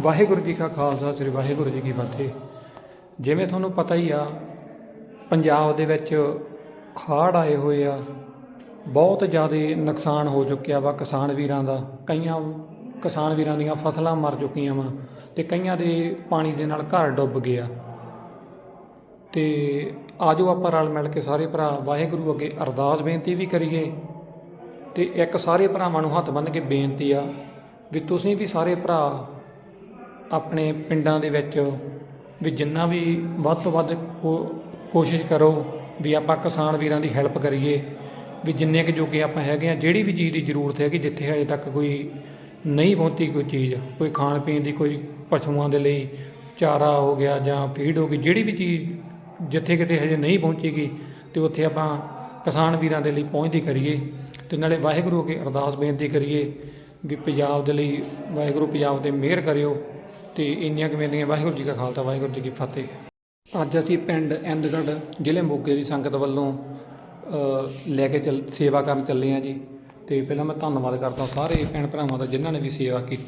ਵਾਹਿਗੁਰੂ ਜੀ ਕਾ ਖਾਲਸਾ, ਸ੍ਰੀ ਵਾਹਿਗੁਰੂ ਜੀ ਕੀ ਫਤਿਹ। ਜਿਵੇਂ ਤੁਹਾਨੂੰ ਪਤਾ ਹੀ ਆ, ਪੰਜਾਬ ਦੇ ਵਿੱਚ ਹੜ੍ਹ ਆਏ ਹੋਏ ਆ। ਬਹੁਤ ਜ਼ਿਆਦਾ ਨੁਕਸਾਨ ਹੋ ਚੁੱਕਿਆ ਵਾ ਕਿਸਾਨ ਵੀਰਾਂ ਦਾ। ਕਈਆਂ ਕਿਸਾਨ ਵੀਰਾਂ ਦੀਆਂ ਫਸਲਾਂ ਮਰ ਚੁੱਕੀਆਂ ਵਾ ਤੇ ਕਈਆਂ ਦੇ ਪਾਣੀ ਦੇ ਨਾਲ ਘਰ ਡੁੱਬ ਗਏ ਆ ਤੇ ਆਜੋ ਆਪਾਂ ਰਲ ਮਿਲ ਕੇ ਸਾਰੇ ਭਰਾ ਵਾਹਿਗੁਰੂ ਅੱਗੇ ਅਰਦਾਸ ਬੇਨਤੀ ਵੀ ਕਰੀਏ। ਤੇ ਇੱਕ ਸਾਰੇ ਭਰਾਵਾਂ ਨੂੰ ਹੱਥ ਬੰਨ੍ਹ ਕੇ ਬੇਨਤੀ ਆ ਵੀ ਤੁਸੀਂ ਵੀ ਸਾਰੇ ਭਰਾ ਆਪਣੇ ਪਿੰਡਾਂ ਦੇ ਵਿੱਚ ਵੀ ਜਿੰਨਾ ਵੀ ਵੱਧ ਤੋਂ ਵੱਧ ਕੋ- ਕੋਸ਼ਿਸ਼ ਕਰੋ ਵੀ ਆਪਾਂ ਕਿਸਾਨ ਵੀਰਾਂ ਦੀ ਹੈਲਪ ਕਰੀਏ, ਵੀ ਜਿੰਨੇ ਕੁ ਜੋਗੇ ਆਪਾਂ ਹੈਗੇ ਆ, ਜਿਹੜੀ ਵੀ ਚੀਜ਼ ਦੀ ਜ਼ਰੂਰਤ ਹੈਗੀ, ਜਿੱਥੇ ਹਜੇ ਤੱਕ ਕੋਈ ਨਹੀਂ ਪਹੁੰਚੀ ਕੋਈ ਚੀਜ਼, ਕੋਈ ਖਾਣ ਪੀਣ ਦੀ, ਕੋਈ ਪਸ਼ੂਆਂ ਦੇ ਲਈ ਚਾਰਾ ਹੋ ਗਿਆ ਜਾਂ ਫੀਡ ਹੋ ਗਈ, ਜਿਹੜੀ ਵੀ ਚੀਜ਼ ਜਿੱਥੇ ਕਿਤੇ ਹਜੇ ਨਹੀਂ ਪਹੁੰਚੇਗੀ ਤੇ ਉੱਥੇ ਆਪਾਂ ਕਿਸਾਨ ਵੀਰਾਂ ਦੇ ਲਈ ਪਹੁੰਚਦੀ ਕਰੀਏ, ਤੇ ਨਾਲੇ ਵਾਹਿਗੁਰੂ ਅੱਗੇ ਅਰਦਾਸ ਬੇਨਤੀ ਕਰੀਏ ਵੀ ਪੰਜਾਬ ਦੇ ਲਈ ਵਾਹਿਗੁਰੂ ਪੰਜਾਬ ਤੇ ਮਿਹਰ ਕਰਿਓ ਤੇ ਇੰਨੀਆਂ ਕੁ ਬੇਨਤੀਆਂ ਵਾਹਿਗੁਰੂ ਜੀ ਕਾ ਖਾਲਸਾ, ਵਾਹਿਗੁਰੂ ਜੀ ਕੀ ਫਤਿਹ। ਅੱਜ ਅਸੀਂ ਪਿੰਡ ਇੰਦਗੜ੍ਹ ਜ਼ਿਲ੍ਹੇ ਮੋਗੇ ਦੀ ਸੰਗਤ ਵੱਲੋਂ ਲੈ ਕੇ ਚੱਲ, ਸੇਵਾ ਕਰਨ ਚੱਲੇ ਹਾਂ ਜੀ। ਤੇ ਪਹਿਲਾਂ ਮੈਂ ਧੰਨਵਾਦ ਕਰਦਾ ਸਾਰੇ ਭੈਣ ਭਰਾਵਾਂ ਦਾ ਜਿਨ੍ਹਾਂ ਨੇ ਵੀ ਸੇਵਾ ਕੀਤੀ।